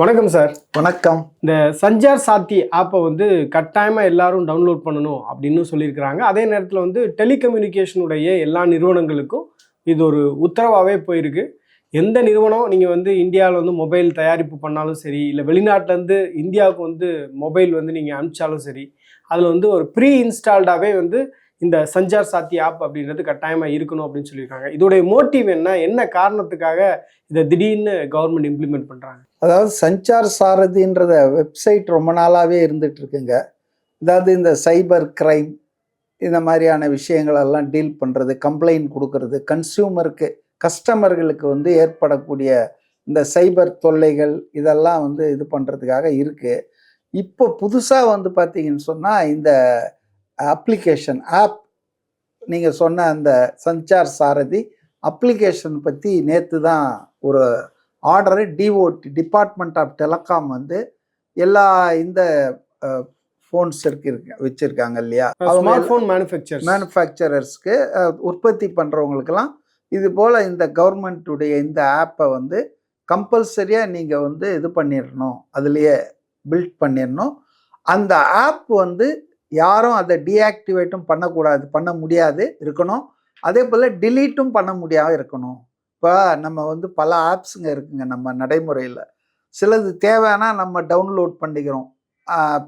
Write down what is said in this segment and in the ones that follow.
வணக்கம் சார் வணக்கம். இந்த சஞ்சார் சாத்தி ஆப்பை வந்து கட்டாயமாக எல்லாரும் டவுன்லோட் பண்ணணும் அப்படின்னு சொல்லியிருக்கிறாங்க. அதே நேரத்தில் வந்து டெலிகம்யூனிகேஷனுடைய எல்லா நிறுவனங்களுக்கும் இது ஒரு உத்தரவாகவே போயிருக்கு. எந்த நிறுவனம் நீங்கள் வந்து இந்தியாவில் வந்து மொபைல் தயாரிப்பு பண்ணாலும் சரி இல்லை வெளிநாட்டிலேருந்து இந்தியாவுக்கு வந்து மொபைல் வந்து நீங்கள் அனுப்பிச்சாலும் சரி அதில் வந்து ஒரு ப்ரீ இன்ஸ்டால்டாகவே வந்து இந்த சஞ்சார் சாத்தி ஆப் அப்படின்றது கட்டாயமாக இருக்கணும் அப்படின்னு சொல்லியிருக்காங்க. இதோடைய மோட்டிவ் என்ன? என்ன காரணத்துக்காக இதை திடீர்னு கவர்மெண்ட் இம்ப்ளிமெண்ட் பண்ணுறாங்க அதாவது சஞ்சார் சாரதின்றத வெப்சைட் ரொம்ப நாளாகவே இருந்துட்டு இருக்குங்க அதாவது இந்த சைபர் கிரைம் இந்த மாதிரியான விஷயங்களெல்லாம் டீல் பண்ணுறது கம்ப்ளைண்ட் கொடுக்கறது கன்சியூமருக்கு கஸ்டமர்களுக்கு வந்து ஏற்படக்கூடிய இந்த சைபர் தொல்லைகள் இதெல்லாம் வந்து இது பண்ணுறதுக்காக இருக்குது இப்போ புதுசாக வந்து பார்த்தீங்கன்னு சொன்னால் இந்த அப்ளிகேஷன் ஆப் நீங்கள் சொன்ன அந்த சஞ்சார் சாரதி அப்ளிகேஷன் பற்றி நேற்று தான் ஒரு order DOT department of telecom வந்து எல்லா இந்த ஃபோன்ஸ் இருக்கு வச்சுருக்காங்க இல்லையா? ஸ்மார்ட் ஃபோன் மேனுஃபேக்சர் மேனுஃபேக்சரர்ஸ்க்கு உற்பத்தி பண்ணுறவங்களுக்கெல்லாம் இது போல் இந்த கவர்மெண்ட்டுடைய இந்த ஆப்பை வந்து கம்பல்சரியாக நீங்கள் வந்து இது பண்ணிடணும் அதுலேயே பில்ட் பண்ணிடணும் அந்த ஆப் வந்து யாரும் அதை டீஆக்டிவேட்டும் பண்ணக்கூடாது பண்ண முடியாது இருக்கணும். அதே போல் டிலீட்டும் பண்ண முடியாம இருக்கணும். இப்போ நம்ம வந்து பல ஆப்ஸுங்க இருக்குங்க நம்ம நடைமுறையில். சிலது தேவைன்னா நம்ம டவுன்லோட் பண்ணிக்கிறோம்.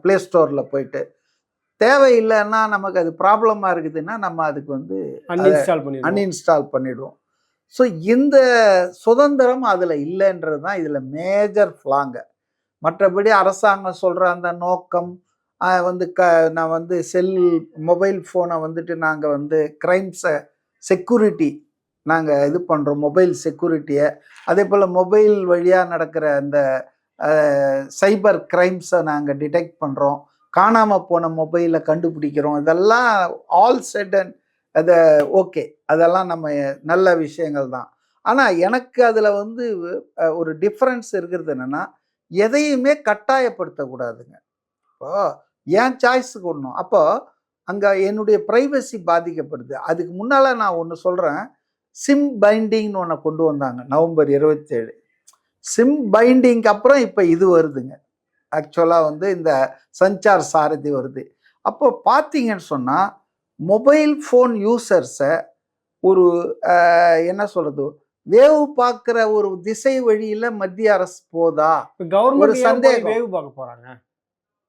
ப்ளே ஸ்டோரில் போயிட்டு. தேவையில்லைன்னா நமக்கு அது ப்ராப்ளமாக இருக்குதுன்னா நம்ம அதுக்கு வந்து அன்இன்ஸ்டால் பண்ணி அன்இன்ஸ்டால் பண்ணிடுவோம். ஸோ இந்த சுதந்திரம் அதில் இல்லைன்றது தான் இதில் மேஜர் ஃப்ளாங்க மற்றபடி அரசாங்கம் சொல்கிற அந்த நோக்கம் வந்து க நான் வந்து செல் மொபைல் ஃபோனை வந்துட்டு நாங்கள் வந்து க்ரைம்ஸை செக்யூரிட்டி நாங்கள் இது பண்ணுறோம் மொபைல் செக்யூரிட்டியை. அதே போல் மொபைல் வழியாக நடக்கிற அந்த சைபர் க்ரைம்ஸை நாங்கள் டிடெக்ட் பண்ணுறோம் காணாமல் போன மொபைலை கண்டுபிடிக்கிறோம். இதெல்லாம் ஆல் செட் அண்ட் அதை ஓகே. அதெல்லாம் நம்ம நல்ல விஷயங்கள் தான். ஆனால் எனக்கு அதில் வந்து ஒரு டிஃப்ரென்ஸ் இருக்கிறது என்னென்னா எதையுமே கட்டாயப்படுத்தக்கூடாதுங்க. இப்போ ஏன் சாய்ஸுக்கு ஒன்றும் அப்போ அங்கே என்னுடைய ப்ரைவசி பாதிக்கப்படுது. அதுக்கு முன்னால் நான் ஒன்று சொல்கிறேன் சிம் பைண்டிங்னு ஒன்று கொண்டு வந்தாங்க நவம்பர் இருபத்தேழு. சிம் பைண்டிங்க்கு அப்புறம் இப்போ இது வருதுங்க. ஆக்சுவலாக வந்து இந்த சஞ்சார் சாரதி வருது. அப்போ பார்த்தீங்கன்னு சொன்னால் மொபைல் ஃபோன் யூசர்ஸை ஒரு என்ன சொல்கிறது வேவு பார்க்குற ஒரு திசை வழியில் மத்திய அரசு போதா? கவர்மெண்ட் ஒரு சந்தேகம். வேவு பார்க்க போறாங்க?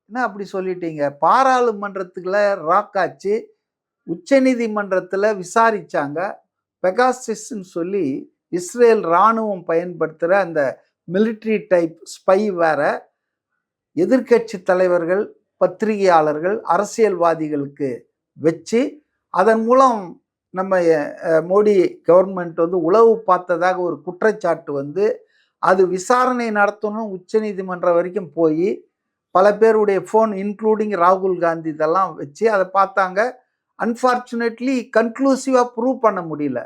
என்ன அப்படி சொல்லிட்டீங்க? பாராளுமன்றத்துக்குள்ள ராக்காச்சு உச்சநீதிமன்றத்தில் விசாரிச்சாங்க. பெகாசிஸ்ன்னு சொல்லி இஸ்ரேல் இராணுவம் பயன்படுத்துகிற அந்த மிலிட்ரி டைப் ஸ்பை வேற எதிர்க்கட்சி தலைவர்கள் பத்திரிகையாளர்கள் அரசியல்வாதிகளுக்கு வச்சு அதன் மூலம் நம்ம மோடி கவர்மெண்ட் வந்து உளவு பார்த்ததாக ஒரு குற்றச்சாட்டு வந்து அது விசாரணை நடத்தணும் உச்சநீதிமன்றம் வரைக்கும் போய் பல பேருடைய ஃபோன் இன்க்ளூடிங் ராகுல் காந்தி இதெல்லாம் வச்சு அதை பார்த்தாங்க. அன்ஃபார்ச்சுனேட்லி கன்க்ளூசிவாக ப்ரூவ் பண்ண முடியல.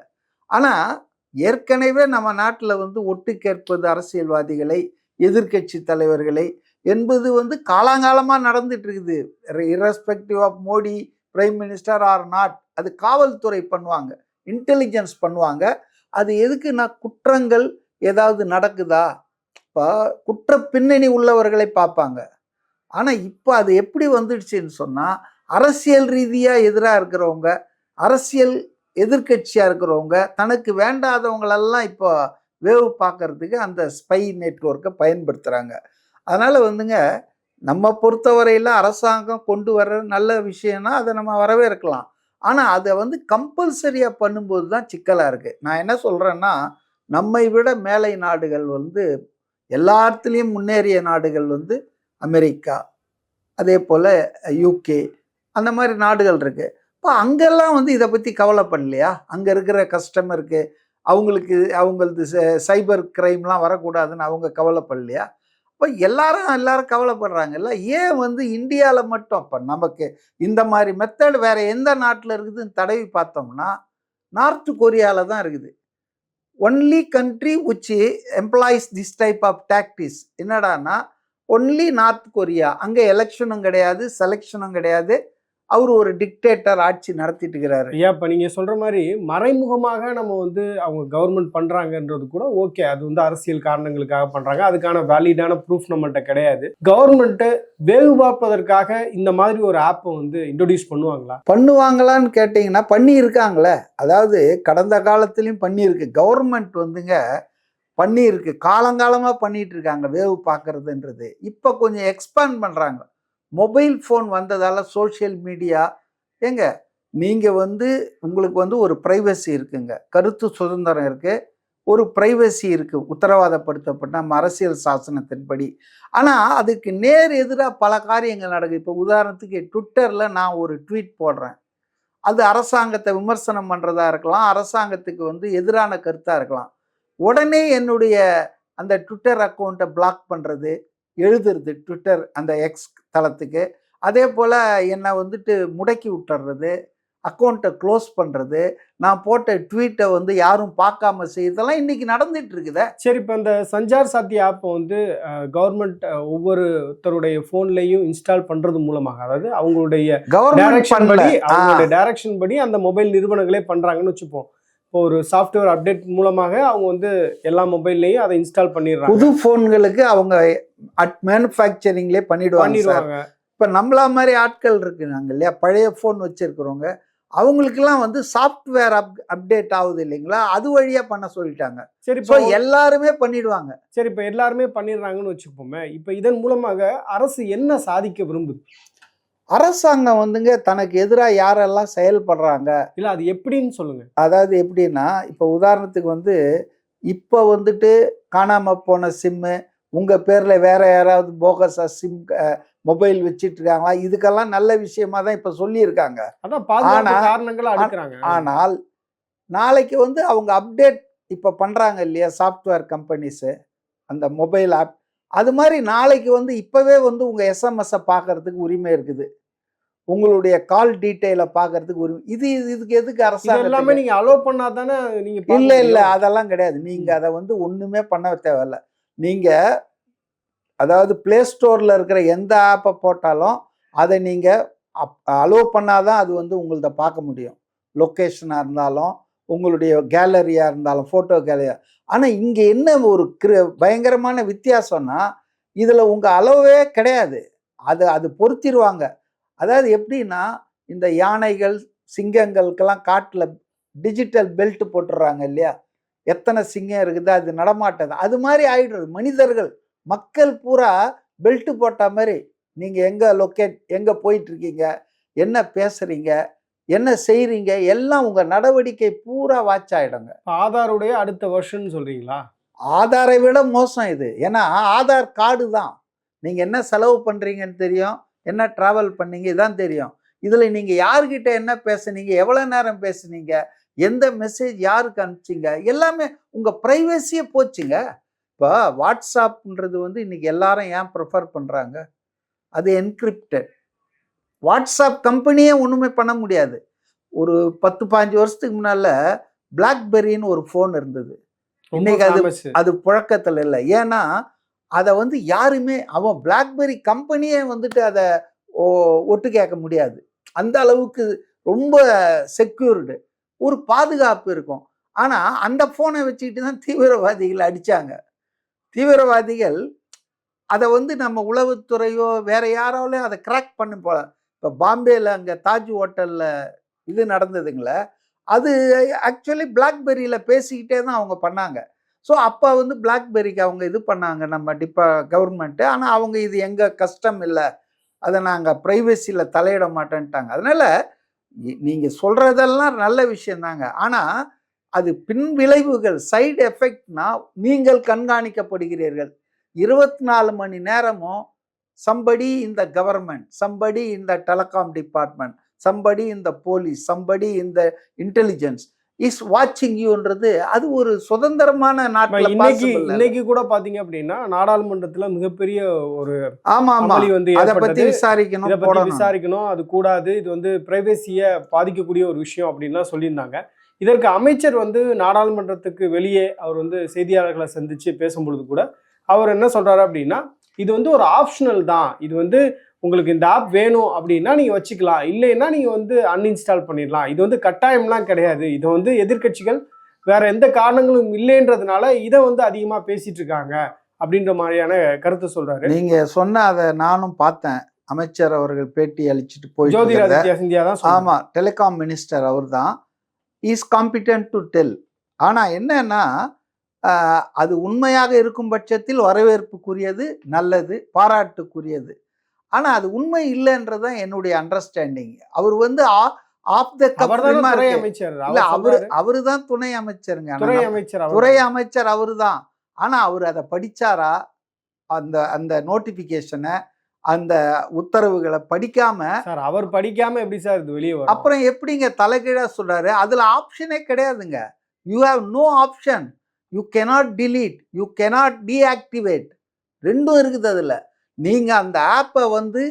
ஆனால் ஏற்கனவே நம்ம நாட்டில் வந்து ஒட்டு கேட்பது அரசியல்வாதிகளை எதிர்க்கட்சி தலைவர்களை என்பது வந்து காலாங்காலமாக நடந்துட்டு இருக்குது irrespective of Modi prime minister or not அது காவல்துறை பண்ணுவாங்க. இன்டெலிஜென்ஸ் பண்ணுவாங்க. அது எதுக்குன்னா குற்றங்கள் ஏதாவது நடக்குதா? இப்போ குற்ற பின்னணி உள்ளவர்களை பார்ப்பாங்க. ஆனால் இப்போ அது எப்படி வந்துடுச்சுன்னு சொன்னால் அரசியல் ரீதியாக எதிராக இருக்கிறவங்க அரசியல் எதிர்க்கட்சியாக இருக்கிறவங்க தனக்கு வேண்டாதவங்களெல்லாம் இப்போ வேவு பார்க்கறதுக்கு அந்த ஸ்பை நெட்வொர்க்கை பயன்படுத்துகிறாங்க அதனால் வந்துங்க நம்ம பொறுத்தவரையில் அரசாங்கம் கொண்டு வர்ற நல்ல விஷயம்னா அதை நம்ம வரவேற்கலாம். ஆனால் அதை வந்து கம்பல்சரியாக பண்ணும்போது தான் சிக்கலாக இருக்குது நான் என்ன சொல்கிறேன்னா நம்மை விட மேலை நாடுகள் வந்து எல்லாத்துலேயும் முன்னேறிய நாடுகள் வந்து அமெரிக்கா அதே போல் யூகே அந்த மாதிரி நாடுகள் இருக்குது இப்போ அங்கெல்லாம் வந்து இதை பற்றி கவலைப்படலையா அங்கே இருக்கிற கஸ்டமருக்கு அவங்களுக்கு அவங்களது சைபர் கிரைம்லாம் வரக்கூடாதுன்னு அவங்க கவலைப்படலையா? இப்போ எல்லாரும் எல்லாரும் கவலைப்படுறாங்கல்ல. ஏன் வந்து இந்தியாவில் மட்டும்? இப்போ நமக்கு இந்த மாதிரி மெத்தட் வேறு எந்த நாட்டில் இருக்குதுன்னு தடவி பார்த்தோம்னா நார்த் கொரியாவில் தான் இருக்குது. Only country which employees this type of tactics என்னடான்னா ஒன்லி நார்த் கொரியா அங்கே எலெக்ஷனும் கிடையாது செலெக்ஷனும் கிடையாது. அவர் ஒரு டிக்டேட்டர் ஆட்சி நடத்திட்டு இருக்கிறாரு ஐயா இப்போ நீங்கள் சொல்கிற மாதிரி மறைமுகமாக நம்ம வந்து அவங்க கவர்மெண்ட் பண்ணுறாங்கன்றது கூட ஓகே அது வந்து அரசியல் காரணங்களுக்காக பண்ணுறாங்க அதுக்கான வேலிடான ப்ரூஃப் நம்மள்ட்ட கிடையாது. கவர்மெண்ட்டை வேவு பார்ப்பதற்காக இந்த மாதிரி ஒரு ஆப்பை வந்து இன்ட்ரடியூஸ் பண்ணுவாங்களா? பண்ணுவாங்களான்னு கேட்டிங்கன்னா பண்ணி இருக்காங்களே அதாவது கடந்த காலத்துலேயும் பண்ணியிருக்கு. கவர்மெண்ட் வந்துங்க பண்ணியிருக்கு. காலங்காலமாக பண்ணிட்டு இருக்காங்க வேவு பார்க்கறதுன்றது இப்போ கொஞ்சம் எக்ஸ்பேண்ட் பண்ணுறாங்க மொபைல் ஃபோன் வந்ததால் சோஷியல் மீடியா ஏங்க நீங்கள் வந்து உங்களுக்கு வந்து ஒரு ப்ரைவசி இருக்குங்க. கருத்து சுதந்திரம் இருக்குது ஒரு ப்ரைவசி இருக்குது உத்தரவாதப்படுத்தப்பட்ட நம்ம அரசியல் சாசனத்தின்படி. ஆனால் அதுக்கு நேர் எதிராக பல காரியங்கள் நடக்குது. இப்போ உதாரணத்துக்கு ட்விட்டரில் நான் ஒரு ட்வீட் போடுறேன். அது அரசாங்கத்தை விமர்சனம் பண்ணுறதா இருக்கலாம். அரசாங்கத்துக்கு வந்து எதிரான கருத்தாக இருக்கலாம். உடனே என்னுடைய அந்த ட்விட்டர் அக்கௌண்ட்டை பிளாக் பண்ணுறது எழுதுறது ட்விட்டர் அந்த எக்ஸ் தளத்துக்கு. அதே போல் என்னை வந்துட்டு முடக்கி விட்டுறது அக்கௌண்ட்டை க்ளோஸ் பண்ணுறது நான் போட்ட ட்வீட்டை வந்து யாரும் பார்க்காம செய்யறதெல்லாம் இன்னைக்கு நடந்துட்டு இருக்குதே. சரி இப்போ இந்த சஞ்சார் சாத்தி ஆப்பை வந்து கவர்மெண்ட் ஒவ்வொருத்தருடைய ஃபோன்லேயும் இன்ஸ்டால் பண்ணுறது மூலமாக அதாவது அவங்களுடைய கவர்மெண்ட் டைரக்ஷன் படி அவங்களுடைய டைரக்ஷன் படி அந்த மொபைல் நிறுவனங்களே பண்றாங்கன்னு வச்சுப்போம். இப்போ ஒரு சாஃப்ட்வேர் அப்டேட் மூலமாக அவங்க வந்து எல்லா மொபைல்லையும் அதை இன்ஸ்டால் பண்ணிடுறாங்க. புது ஃபோன்களுக்கு அவங்க அட் மேனுஃபேக்சரிங்லேயே பண்ணிடுவாங்க சார். பண்ணிடுவாங்க. இப்போ நம்மளா மாதிரி ஆட்கள் இருக்குனாங்க இல்லையா? பழைய ஃபோன் வச்சிருக்கிறவங்க. அவங்களுக்கெல்லாம் வந்து சாஃப்ட்வேர் அப் அப்டேட் ஆகுது இல்லைங்களா? அது வழியாக பண்ண சொல்லிட்டாங்க. சரி இப்போ எல்லாருமே பண்ணிடுவாங்க. சரி இப்போ எல்லாருமே பண்ணிடுறாங்கன்னு வச்சுப்போமே இப்போ இதன் மூலமாக அரசு என்ன சாதிக்க விரும்புது? அரசாங்கம் வந்துங்க தனக்கு எதிராக யாரெல்லாம் செயல்படுறாங்க? இல்ல அது எப்படின்னு சொல்லுங்க. அதாவது எப்படின்னா இப்போ உதாரணத்துக்கு வந்து இப்போ வந்துட்டு காணாமல் போன சிம்மு உங்கள் பேரில் வேற யாராவது போகஸா சிம் மொபைல் வச்சிட்டு இருக்காங்களா இதுக்கெல்லாம் நல்ல விஷயமா தான் இப்போ சொல்லியிருக்காங்க. அதான் பாதுகாப்பு ஆனா- காரணங்களா அடுக்குறாங்க. ஆனால் நாளைக்கு வந்து அவங்க அப்டேட் இப்போ பண்ணுறாங்க இல்லையா சாஃப்ட்வேர் கம்பெனிஸு அந்த மொபைல் ஆப் அது மாதிரி நாளைக்கு வந்து இப்போவே வந்து உங்கள் எஸ்எம்எஸ்ஸை பார்க்கறதுக்கு உரிமை இருக்குது. உங்களுடைய கால் டீட்டெயிலை பார்க்கறதுக்கு உரிமை இது இது- இதுக்கு எதுக்கு அரசாங்கம் எல்லாமே நீங்க அலோ பண்ணாதானே நீங்க பார்க்க இல்ல இல்ல. அதெல்லாம் கிடையாது. நீங்க அதை வந்து ஒண்ணுமே பண்ண தேவையில்ல. நீங்க அதாவது பிளே ஸ்டோர்ல இருக்கிற எந்த ஆப்பை போட்டாலும் அதை நீங்க அலோ பண்ணாதான் அது வந்து உங்கள்த பார்க்க முடியும். லொக்கேஷனாக இருந்தாலும் உங்களுடைய கேலரியாக இருந்தாலும் ஃபோட்டோ கேலரியா ஆனால் இங்கே என்ன ஒரு கிரு பயங்கரமான வித்தியாசம்னா இதில் உங்கள் அளவே கிடையாது. அது அது பொருத்திடுவாங்க அதாவது எப்படின்னா இந்த யானைகள் சிங்கங்களுக்கெல்லாம் காட்டில் டிஜிட்டல் பெல்ட் போட்டுடுறாங்க இல்லையா? எத்தனை சிங்கம் இருக்குது அது நடமாட்டது. அது மாதிரி ஆயிடுறது மனிதர்கள் மக்கள் பூரா பெல்ட்டு போட்ட மாதிரி நீங்கள் எங்கே லொக்கேட் எங்கே போயிட்டுருக்கீங்க என்ன பேசுகிறீங்க என்ன செய்றீங்க? எல்லாம் உங்கள் நடவடிக்கை பூரா வாட்ச் ஆயிடுங்க. இப்ப ஆதாருடைய அடுத்த வருஷன் சொல்றீங்களா? ஆதாரை விட மோசம் இது. ஏன்னா ஆதார் கார்டு தான். நீங்கள் என்ன செலவு பண்ணுறீங்கன்னு தெரியும். என்ன ட்ராவல் பண்ணீங்க? இதான் தெரியும். இதில் நீங்கள் யார்கிட்ட என்ன பேசுனீங்க? எவ்வளோ நேரம் பேசுனீங்க? எந்த மெசேஜ் யாருக்கு அனுப்பிச்சிங்க? எல்லாமே உங்கள் ப்ரைவசியே போச்சுங்க. இப்போ வாட்ஸ்அப்ன்றது வந்து இன்னைக்கு எல்லாரும் ஏன் ப்ரிஃபர் பண்ணுறாங்க அது என்கிரிப்டட் வாட்ஸ்அப் கம்பெனியே ஒன்றுமே பண்ண முடியாது. ஒரு பத்து பாஞ்சு வருஷத்துக்கு முன்னால் பிளாக்பெரின்னு ஒரு ஃபோன் இருந்தது. இன்னைக்கு அது-. அது புழக்கத்தில் இல்லை. ஏன்னா அதை வந்து யாருமே அவன் பிளாக்பெரி கம்பெனியே வந்துட்டு அதை ஒட்டு கேட்க முடியாது. அந்த அளவுக்கு ரொம்ப செக்யூர்டு ஒரு பாதுகாப்பு இருக்கும். ஆனால் அந்த ஃபோனை வச்சுக்கிட்டு தான் தீவிரவாதிகள் அடித்தாங்க தீவிரவாதிகள் அதை வந்து நம்ம உளவுத்துறையோ வேற யாராலையும் அதை கிராக் பண்ணி போல இப்போ பாம்பேயில் அங்கே தாஜ் ஹோட்டலில் இது நடந்ததுங்களே அது ஆக்சுவலி பிளாக்பெரியில் பேசிக்கிட்டே தான் அவங்க பண்ணாங்க. ஸோ அப்போ வந்து பிளாக்பெரிக்கு அவங்க இது பண்ணாங்க நம்ம டிப்பா கவர்மெண்ட்டு ஆனால் அவங்க இது எங்கள் கஷ்டம் இல்லை. அதை நாங்கள் ப்ரைவசியில் தலையிட மாட்டேன்ட்டாங்க. அதனால் நீங்கள் சொல்கிறதெல்லாம் நல்ல விஷயந்தாங்க ஆனால் அது பின் விளைவுகள் சைடு எஃபெக்ட்னா நீங்கள் கண்காணிக்கப்படுகிறீர்கள். இருபத்தி நாலு மணி நேரமும் சம்படி இந்த கவர்மெண்ட் சம்படி இந்த டெலகாம் டிபார்ட்மெண்ட் சம்படி இந்த போலீஸ் சம்படி இந்த இன்டெலிஜென்ஸ் இஸ் வாட்சிங் யூன்றது அது ஒரு சுதந்திரமான நாட்டில் இன்னைக்கு. இன்னைக்கு கூட பாத்தீங்க அப்படின்னா நாடாளுமன்றத்துல மிகப்பெரிய ஒரு ஆமா ஆமா வந்து அதை பத்தி விசாரிக்கணும் இதை பத்தி விசாரிக்கணும். அது கூடாது. இது வந்து பிரைவேசியை பாதிக்கக்கூடிய ஒரு விஷயம் அப்படின்லாம் சொல்லியிருந்தாங்க. இதற்கு அமைச்சர் வந்து நாடாளுமன்றத்துக்கு வெளியே அவர் வந்து செய்தியாளர்களை சந்திச்சு பேசும்பொழுது கூட அவர் என்ன சொல்றாரு அப்படின்னா இது வந்து ஒரு ஆப்ஷனல் தான். இது வந்து உங்களுக்கு இந்த ஆப் வேணும் அப்படின்னா நீங்க வச்சுக்கலாம். இல்லைன்னா நீங்க வந்து அன்இன்ஸ்டால் பண்ணிடலாம். இது வந்து கட்டாயம்லாம் கிடையாது. இது வந்து எதிர்க்கட்சிகள் வேற எந்த காரணங்களும் இல்லைன்றதுனால இதை வந்து அதிகமா பேசிட்டு இருக்காங்க அப்படின்ற மாதிரியான கருத்தை சொல்றாரு. நீங்க சொன்ன அதை நானும் பார்த்தேன். அமைச்சர் அவர்கள் பேட்டி அளிச்சுட்டு சொல்றாரு. ஆமா டெலிகாம் மினிஸ்டர் அவர் தான் இஸ் காம்பிடன்ட் டு டெல் ஆனா என்னன்னா அது உண்மையாக இருக்கும் பட்சத்தில் வரவேற்புக்குரியது நல்லது பாராட்டுக்குரியது. ஆனா அது உண்மை இல்லைன்றதுதான் என்னுடைய அண்டர்ஸ்டாண்டிங் அவர் வந்து ஆஃப் த அமைச்சர்? இல்ல அவர் அவரு தான் துணை அமைச்சருங்க. துறை அமைச்சர் அவர் துறை அமைச்சர் அவரு தான் ஆனா அவர் அதை படிச்சாரா? அந்த அந்த நோட்டிபிகேஷனை அந்த உத்தரவுகளை படிக்காம சார் அவர் படிக்காம எப்படி சார் இது வெளியே அப்புறம் எப்படிங்க தலைகீழா சொல்றாரு? அதுல ஆப்ஷனே கிடையாதுங்க. You have no option you cannot delete you cannot deactivate ரெண்டும் இருக்குது அதில். நீங்கள் அந்த ஆப்பை வந்து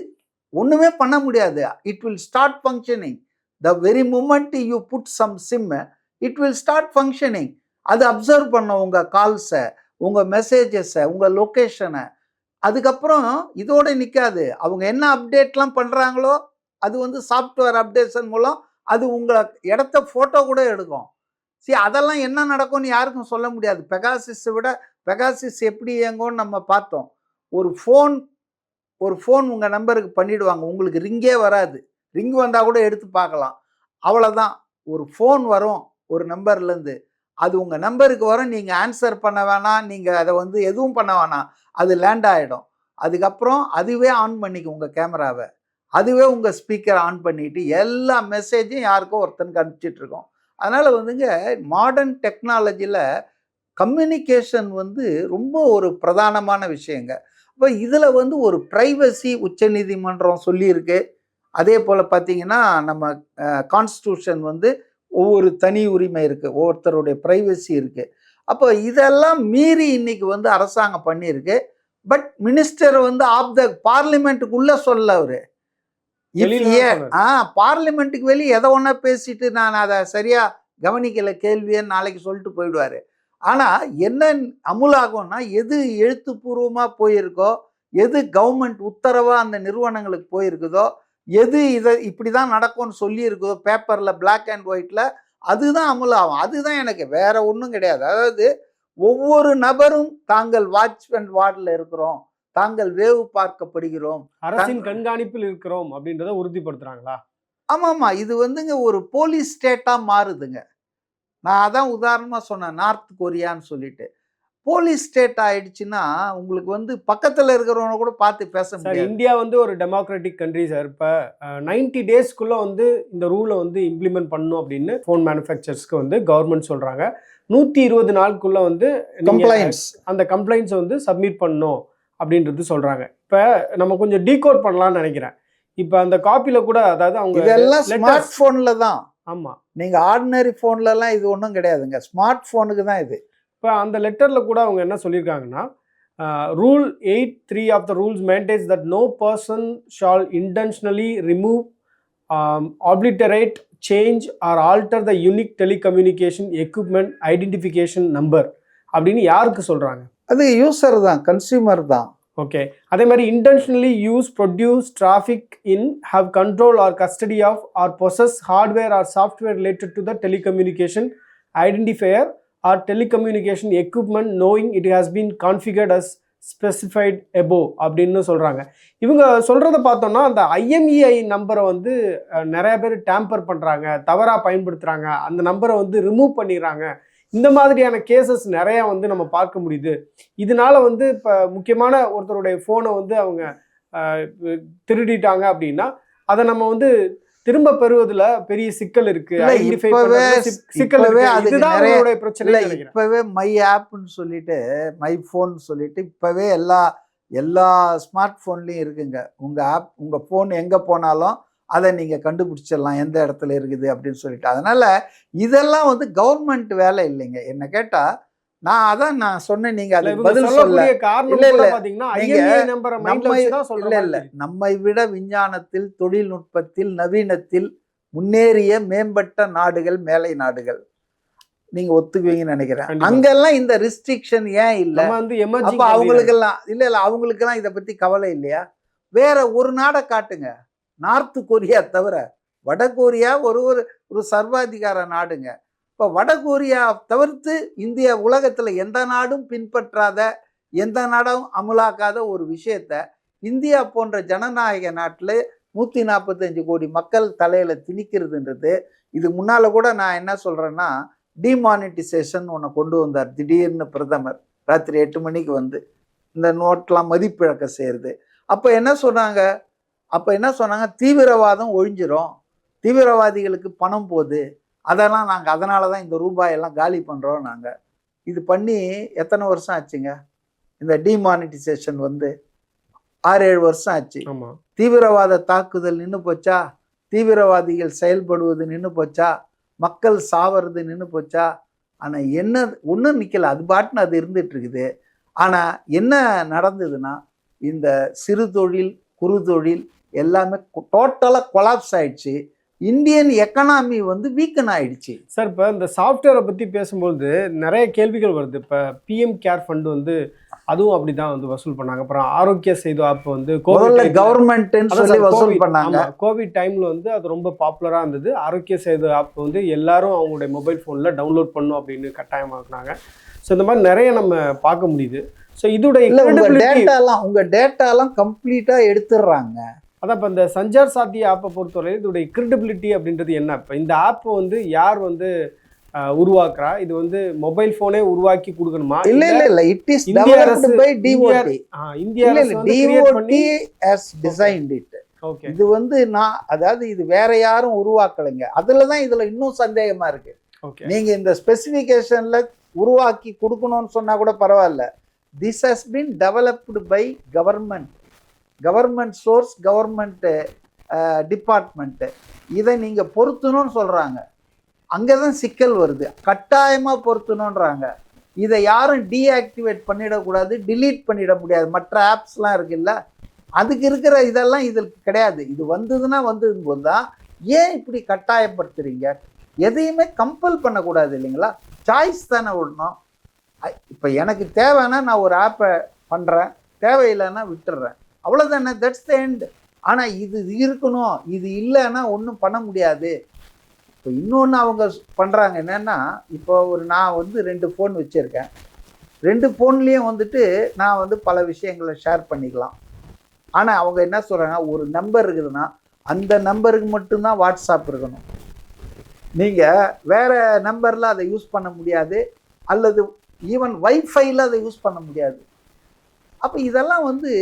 ஒன்றுமே பண்ண முடியாது. It will start functioning the very moment you put some சிம்மை it will start functioning அது அப்சர்வ் பண்ண உங்கள் கால்ஸை உங்கள் மெசேஜஸை உங்கள் லொக்கேஷனை அதுக்கப்புறம் இதோடு நிற்காது அவங்க என்ன அப்டேட்லாம் பண்ணுறாங்களோ அது வந்து சாஃப்ட்வேர் அப்டேஷன் மூலம் அது உங்களை இடத்த ஃபோட்டோ கூட எடுக்கும். சரி அதெல்லாம் என்ன நடக்கும்னு யாருக்கும் சொல்ல முடியாது. பெகாசிஸை விட பெகாசிஸ் எப்படி இயங்கும்னு நம்ம பார்த்தோம். ஒரு ஃபோன் ஒரு ஃபோன் உங்கள் நம்பருக்கு பண்ணிவிடுவாங்க உங்களுக்கு ரிங்கே வராது. ரிங் வந்தால் கூட எடுத்து பார்க்கலாம். அவ்வளோதான் ஒரு ஃபோன் வரும் ஒரு நம்பர்லேருந்து. அது உங்கள் நம்பருக்கு வரும். நீங்கள் ஆன்சர் பண்ண வேணாம் நீங்கள் அதை வந்து எதுவும் பண்ண வேணாம் அது லேண்ட் ஆகிடும் அதுக்கப்புறம் அதுவே ஆன் பண்ணிக்கும் உங்கள் கேமராவை. அதுவே உங்கள் ஸ்பீக்கரை ஆன் பண்ணிட்டு எல்லா மெசேஜும் யாருக்கோ ஒருத்தனுக்கு அனுப்பிச்சிட்ருக்கோம் அதனால் வந்துங்க மாடர்ன் டெக்னாலஜியில் கம்யூனிகேஷன் வந்து ரொம்ப ஒரு பிரதானமான விஷயங்க. இப்போ இதில் வந்து ஒரு ப்ரைவசி உச்சநீதிமன்றம் சொல்லியிருக்கு. அதே போல் பார்த்தீங்கன்னா நம்ம கான்ஸ்டியூஷன் வந்து ஒவ்வொரு தனி உரிமை இருக்குது ஒவ்வொருத்தருடைய ப்ரைவசி இருக்குது அப்போ இதெல்லாம் மீறி இன்னைக்கு வந்து அரசாங்கம் பண்ணியிருக்கு. பட் மினிஸ்டர் வந்து ஆஃப் த பார்லிமெண்ட்டுக்குள்ளே சொல்ல அவர். ஆ பார்லிமெண்ட்டுக்கு வெளியே எதை ஒன்றா பேசிட்டு நான் அதை சரியா கவனிக்கல கேள்வியை நாளைக்கு சொல்லிட்டு போயிடுவாரு. ஆனா என்ன அமுலாகும்னா எது எழுத்துப்பூர்வமா போயிருக்கோ எது கவர்மெண்ட் உத்தரவா அந்த நிறுவனங்களுக்கு போயிருக்குதோ எது இதை இப்படிதான் நடக்கும்னு சொல்லி இருக்குதோ பேப்பர்ல பிளாக் அண்ட் ஒயிட்ல அதுதான் அமுலாகும். அதுதான் எனக்கு வேற ஒன்றும் கிடையாது. அதாவது ஒவ்வொரு நபரும் தாங்கள் வாட்ச் அண்ட் வார்டில் இருக்கிறோம். தாங்கள் வேவு பார்க்கப்படுகிறோம். அரசின் கண்காணிப்பில் இருக்கிறோம் அப்படின்றத உறுதிப்படுத்துறாங்களா? ஆமாம்மா இது வந்துங்க ஒரு போலீஸ் ஸ்டேட்டாக மாறுதுங்க. நான் அதான் உதாரணமாக சொன்னேன் நார்த் கொரியான்னு சொல்லிட்டு. போலீஸ் ஸ்டேட் ஆயிடுச்சுன்னா உங்களுக்கு வந்து பக்கத்தில் இருக்கிறவங்க கூட பார்த்து பேச முடியாது. இந்தியா வந்து ஒரு டெமோக்ராட்டிக் கண்ட்ரி சார். இப்போ நைன்டி டேஸ்க்குள்ள வந்து இந்த ரூலை வந்து இம்ப்ளிமெண்ட் பண்ணணும் அப்படின்னு ஃபோன் மேனுஃபேக்சர்ஸ்க்கு வந்து கவர்மெண்ட் சொல்றாங்க. நூற்றி இருபது நாளுக்குள்ள வந்து கம்ப்ளைண்ட்ஸ் அந்த கம்ப்ளைண்ட்ஸை வந்து சப்மிட் பண்ணணும். அப்படின்றது சொல்றாங்க. இப்போ நம்ம கொஞ்சம் டீகோட் பண்ணலாம்னு நினைக்கிறேன். இப்போ அந்த காப்பியில கூட அதாவது அவங்க இதெல்லாம் ஸ்மார்ட் ஃபோனில் தான். ஆமா. நீங்கள் ஆர்டினரி ஃபோன்லலாம் இது ஒன்றும் கிடையாதுங்க. ஸ்மார்ட் ஃபோனுக்கு தான் இது. இப்போ அந்த லெட்டரில் கூட அவங்க என்ன சொல்லியிருக்காங்கன்னா rule eight three of the rules maintains that no person shall intentionally remove obliterate change or alter the unique telecommunication equipment identification number அப்படின்னு யாருக்கு சொல்கிறாங்க அது யூசர் தான் கன்சியூமர் தான். ஓகே அதே மாதிரி intentionally use produce traffic in how control or custody of or possess hardware or software related to the telecommunication identifier or telecommunication equipment knowing it has been configured as specified above அப்படின்னு சொல்கிறாங்க இவங்க சொல்கிறத பார்த்தோம்னா அந்த IMEI நம்பரை வந்து நிறைய பேர் டேம்பர் பண்ணுறாங்க தவறாக பயன்படுத்துகிறாங்க அந்த நம்பரை வந்து ரிமூவ் பண்ணிடுறாங்க. இந்த மாதிரியான கேசஸ் நிறையா வந்து நம்ம பார்க்க முடியுது. இதனால வந்து இப்போ முக்கியமான ஒருத்தருடைய ஃபோனை வந்து அவங்க திருடிட்டாங்க அப்படின்னா அதை நம்ம வந்து திரும்ப பெறுவதுல பெரிய சிக்கல் இருக்கு. இப்பவே- பண்றதுல சிக்- சிக்கல் இப்பவே இருக்கு. அதுக்கு இதுதான் நிறைய- அவங்களுடைய இல்லை பிரச்சனை இப்போவே மை ஆப்னு சொல்லிட்டு மை ஃபோன் சொல்லிட்டு இப்போவே எல்லா எல்லா ஸ்மார்ட் ஃபோன்லேயும் இருக்குங்க. உங்கள் ஆப் உங்கள் ஃபோன் எங்கே போனாலும் அதை நீங்கள் கண்டுபிடிச்சிடலாம் எந்த இடத்துல இருக்குது அப்படின்னு சொல்லிட்டு. அதனால் இதெல்லாம் வந்து கவர்மெண்ட் வேலை இல்லைங்க. என்ன கேட்டால் நான் அதான் நான் சொன்னேன் இல்ல, அதுக்கு பதில் சொல்ல இல்ல, இல்ல. நீங்க மைண்ட்ல நம்ம- இல்ல இல்ல. நம்மை விட விஞ்ஞானத்தில் தொழில்நுட்பத்தில் நவீனத்தில் முன்னேறிய மேம்பட்ட நாடுகள் மேலை நாடுகள். நீங்க ஒத்துக்குவீங்கன்னு நினைக்கிறேன். அங்கெல்லாம் இந்த ரெஸ்ட்ரிக்ஷன் ஏன் இல்ல? அப்ப அவங்களுக்கெல்லாம் இல்ல இல்ல அவங்களுக்கெல்லாம் இதை பத்தி கவலை இல்லையா? வேற ஒரு நாடை காட்டுங்க. நார்த்து கொரியா தவிர வட கொரியா ஒரு ஒரு ஒரு சர்வாதிகார நாடுங்க. இப்போ வட கொரியா தவிர்த்து இந்திய உலகத்தில் எந்த நாடும் பின்பற்றாத எந்த நாடும் அமலாக்காத ஒரு விஷயத்த இந்தியா போன்ற ஜனநாயக நாட்டில் நூற்றி நாற்பத்தஞ்சு கோடி மக்கள் தலையில் திணிக்கிறதுன்றது. இது முன்னால் கூட நான் என்ன சொல்கிறேன்னா டிமானிட்டைசேஷன் ஒன்று கொண்டு வந்தார் திடீர்னு பிரதமர். ராத்திரி எட்டு மணிக்கு வந்து இந்த நோட்லாம் மதிப்பிழக்க செய்கிறது அப்போ என்ன சொன்னாங்க? அப்போ என்ன சொன்னாங்க? தீவிரவாதம் ஒழிஞ்சிரும். தீவிரவாதிகளுக்கு பணம் போகுது. அதெல்லாம் நாங்கள் அதனால தான் இந்த ரூபாயெல்லாம் காலி பண்ணுறோம் நாங்கள் இது பண்ணி எத்தனை வருஷம் ஆச்சுங்க? இந்த டிமானிட்டைசேஷன் வந்து ஆறு ஏழு வருஷம் ஆச்சு. தீவிரவாத தாக்குதல் நின்று போச்சா? தீவிரவாதிகள் செயல்படுவது நின்று போச்சா? மக்கள் சாவறது நின்று போச்சா? ஆனால் என்ன ஒன்றும் நிற்கல அது பாட்டுன்னு அது இருந்துட்டு இருக்குது ஆனால் என்ன நடந்ததுன்னா இந்த சிறு தொழில் குறு தொழில் எல்லாமே டோட்டலாக கொலாப்ஸ் ஆயிடுச்சு. இந்தியன் எக்கனாமி வந்து வீக்கன் ஆயிடுச்சு. சார் இப்போ இந்த சாஃப்ட்வேரை பற்றி பேசும்போது நிறைய கேள்விகள் வருது. இப்போ பிஎம் கேர் ஃபண்ட் வந்து அதுவும் அப்படி தான் வந்து வசூல் பண்ணாங்க. அப்புறம் ஆரோக்கிய சேது ஆப் வந்து கவர்மெண்ட்னு சொல்லி வசூல் பண்ணாங்க. கோவிட் டைம்ல வந்து அது ரொம்ப பாப்புலரா இருந்தது. ஆரோக்கிய சேது ஆப் வந்து எல்லாரும் அவங்களுடைய மொபைல் ஃபோன்ல டவுன்லோட் பண்ணும் அப்படின்னு கட்டாயமாக்குனாங்க ஸோ இந்த மாதிரி நிறைய நம்ம பார்க்க முடியுது. ஸோ இதோடைய இல்ல உங்க credibility- டேட்டாலாம் உங்க டேட்டாலாம் கம்ப்ளீட்டா எடுத்துடுறாங்க. அதான் இப்போ இந்த சஞ்சார் சாத்தி ஆப்பை பொறுத்தவரை இதோடைய கிரெடிபிலிட்டி அப்படின்றது என்ன? இப்போ இந்த ஆப் வந்து யார் வந்து உருவாக்குறா? இது வந்து மொபைல் ஃபோனே உருவாக்கி கொடுக்கணுமா? இல்ல இல்ல இல்ல. It is developed by DOT இந்திய DOT has designed it okay இது வந்து நான் அதாவது இது வேற யாரும் உருவாக்கலைங்க. அதுல தான் இதுல இன்னும் சந்தேகமா இருக்கு. ஓகே நீங்க இந்த ஸ்பெசிஃபிகேஷன்ல உருவாக்கி கொடுக்கணும்னு சொன்னா கூட பரவாயில்ல. This has been developed by government government source government department இதை நீங்கள் பொருத்தணும்னு அங்கே தான் சிக்கல் வருது. கட்டாயமாக பொருத்தணுன்றாங்க இதை யாரும் டீஆக்டிவேட் பண்ணிடக்கூடாது டிலீட் பண்ணிட முடியாது மற்ற ஆப்ஸ்லாம் இருக்குல்ல அதுக்கு இருக்கிற இதெல்லாம் இதற்கு கிடையாது. இது வந்ததுன்னா வந்தது போது தான் ஏன் இப்படி கட்டாயப்படுத்துறீங்க? எதையுமே கம்பல் பண்ணக்கூடாது இல்லைங்களா? சாய்ஸ் தானே விடணும். இப்போ எனக்கு தேவைன்னா நான் ஒரு ஆப்பை பண்ணுறேன் தேவையில்லைன்னா விட்டுடுறேன் அவ்வளோதானே தட்ஸ் த எண்ட் ஆனால் இது இருக்கணும் இது இல்லைன்னா ஒன்றும் பண்ண முடியாது. இப்போ இன்னொன்று அவங்க பண்ணுறாங்க என்னென்னா இப்போ ஒரு நான் வந்து ரெண்டு ஃபோன் வச்சுருக்கேன். ரெண்டு ஃபோன்லேயும் வந்துட்டு நான் வந்து பல விஷயங்களை ஷேர் பண்ணிக்கலாம். ஆனால் அவங்க என்ன சொல்கிறாங்க ஒரு நம்பர் இருக்குதுன்னா அந்த நம்பருக்கு மட்டும்தான் வாட்ஸ்அப் இருக்கணும். நீங்கள் வேற நம்பரில் அதை யூஸ் பண்ண முடியாது அல்லது ஈவன் வைஃபைல அதை யூஸ் பண்ண முடியாது. அப்போ இதெல்லாம் வந்து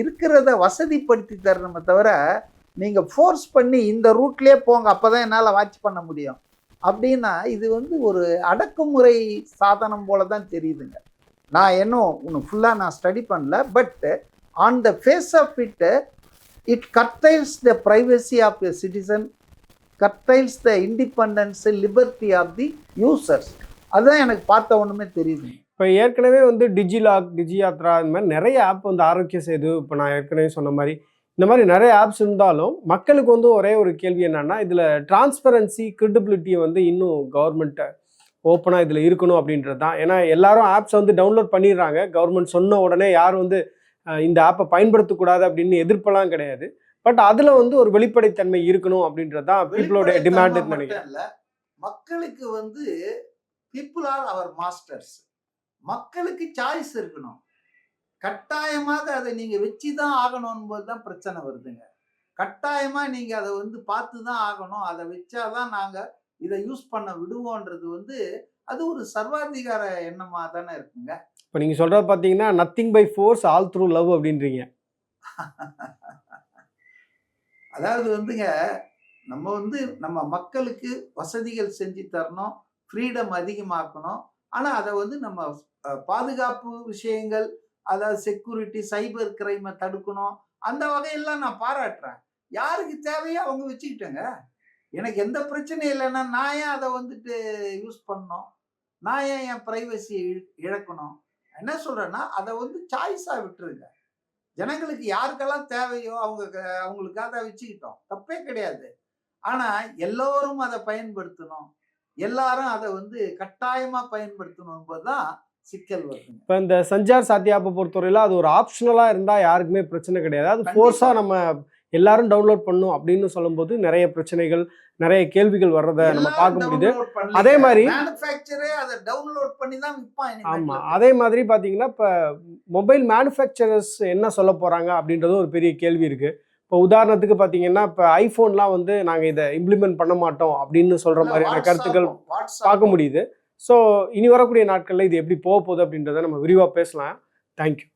இருக்கிறத வசதிப்படுத்தி தரணுமே தவிர நீங்கள் ஃபோர்ஸ் பண்ணி இந்த ரூட்லேயே போங்க அப்போ தான் என்னால் வாட்ச் பண்ண முடியும். அப்படின்னா இது வந்து ஒரு அடக்குமுறை சாதனம் போல தான் தெரியுதுங்க. நான் இன்னும் இன்னும் ஃபுல்லாக நான் ஸ்டடி பண்ணல but on the face of it it curtails the privacy of a citizen curtails the independence liberty of the users அதுதான் எனக்கு பார்த்த ஒன்றுமே தெரியுது இப்போ ஏற்கனவே வந்து டிஜிலாக் டிஜியாத்ரா இந்த மாதிரி நிறைய ஆப் வந்து ஆரோக்கிய சேது இப்போ நான் ஏற்கனவே சொன்ன மாதிரி இந்த மாதிரி நிறைய ஆப்ஸ் இருந்தாலும் மக்களுக்கு வந்து ஒரே ஒரு கேள்வி என்னன்னா இதில் டிரான்ஸ்பரன்சி கிரெடிபிலிட்டியை வந்து இன்னும் கவர்மெண்ட்டை ஓப்பனாக இதில் இருக்கணும் அப்படின்றது தான். ஏன்னா எல்லாரும் ஆப்ஸ் வந்து டவுன்லோட் பண்ணிடுறாங்க. கவர்மெண்ட் சொன்ன உடனே யாரும் வந்து இந்த ஆப்பை பயன்படுத்தக்கூடாது அப்படின்னு எதிர்ப்பெல்லாம் கிடையாது. பட் அதில் வந்து ஒரு வெளிப்படைத்தன்மை இருக்கணும் அப்படின்றது தான் பீப்புளோட டிமாண்ட் நினைக்கிறேன். மக்களுக்கு வந்து பீப்புள் ஆர் அவர் மாஸ்டர்ஸ் மக்களுக்கு சாய்ஸ் இருக்கணும். கட்டாயமாக அதை நீங்க வச்சு தான் ஆகணும் போது தான் பிரச்சனை வருதுங்க. கட்டாயமா நீங்க அதை வந்து பார்த்து தான் ஆகணும். அதை வச்சாதான் நாங்க இதை யூஸ் பண்ண விடுவோன்றது வந்து அது ஒரு சர்வாதிகார எண்ணமா தானே இருக்குங்க. இப்போ நீங்கள் சொல்கிறது பார்த்தீங்கன்னா nothing by force all through love அப்படின்றீங்க. அதாவது வந்துங்க நம்ம வந்து நம்ம மக்களுக்கு வசதிகள் செஞ்சு தரணும் ஃப்ரீடம் அதிகமாக்கணும். ஆனால் அதை வந்து நம்ம பாதுகாப்பு விஷயங்கள் அதாவது செக்யூரிட்டி சைபர் கிரைமை தடுக்கணும். அந்த வகையெல்லாம் நான் பாராட்டுறேன். யாருக்கு தேவையோ அவங்க வச்சுக்கிட்டேங்க. எனக்கு எந்த பிரச்சனையும் இல்லைன்னா நான் ஏன் அதை வந்துட்டு யூஸ் பண்ணணும்? நான் ஏன் என் ப்ரைவசியை இழக்கணும்? என்ன சொல்கிறேன்னா அதை வந்து சாய்ஸாக விட்டுருங்க. ஜனங்களுக்கு யாருக்கெல்லாம் தேவையோ அவங்க க- அவங்களுக்காக அதை வச்சுக்கிட்டோம். தப்பே கிடையாது. ஆனால் எல்லோரும் அதை பயன்படுத்தணும். எல்லாரும் அதை வந்து கட்டாயமா பயன்படுத்தணும் தான் சிக்கல் வருதுங்க. இப்போ இந்த சஞ்சார் சாத்தி ஆப்பை பொறுத்தவரையில அது ஒரு ஆப்ஷனலாக இருந்தால் யாருக்குமே பிரச்சனை கிடையாது. அது ஃபோர்ஸாக நம்ம எல்லாரும் டவுன்லோட் பண்ணும் அப்படின்னு சொல்லும்போது நிறைய பிரச்சனைகள் நிறைய கேள்விகள் வர்றதை நம்ம பார்க்க முடியுது. அதே மாதிரி- மேனுஃபேக்சரே அதை டவுன்லோட் பண்ணி தான் நெட்ல. அதே மாதிரி பார்த்தீங்கன்னா இப்போ மொபைல் மேனுஃபேக்சரர்ஸ் என்ன சொல்ல போகிறாங்க அப்படின்றது ஒரு பெரிய கேள்வி இருக்குது இப்போ உதாரணத்துக்கு பார்த்தீங்கன்னா இப்போ ஐஃபோன்லாம் வந்து நாங்கள் இதை இம்ப்ளிமெண்ட் பண்ண மாட்டோம் அப்படின்னு சொல்கிற மாதிரியான கருத்துக்கள். பார்க்க முடியுது. ஸோ இனி வரக்கூடிய நாட்களில் இது எப்படி போக போகுது அப்படின்றத நம்ம விரிவாக பேசலாம். தேங்க்யூ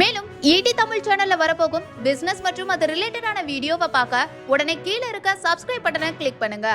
மேலும் ஈடி தமிழ் சேனல்ல வரப்போகும் பிசினஸ் மற்றும் அது ரிலேட்டடான வீடியோவை பார்க்க உடனே கீழே இருக்க சப்ஸ்கிரைப் பட்டனை கிளிக் பண்ணுங்க.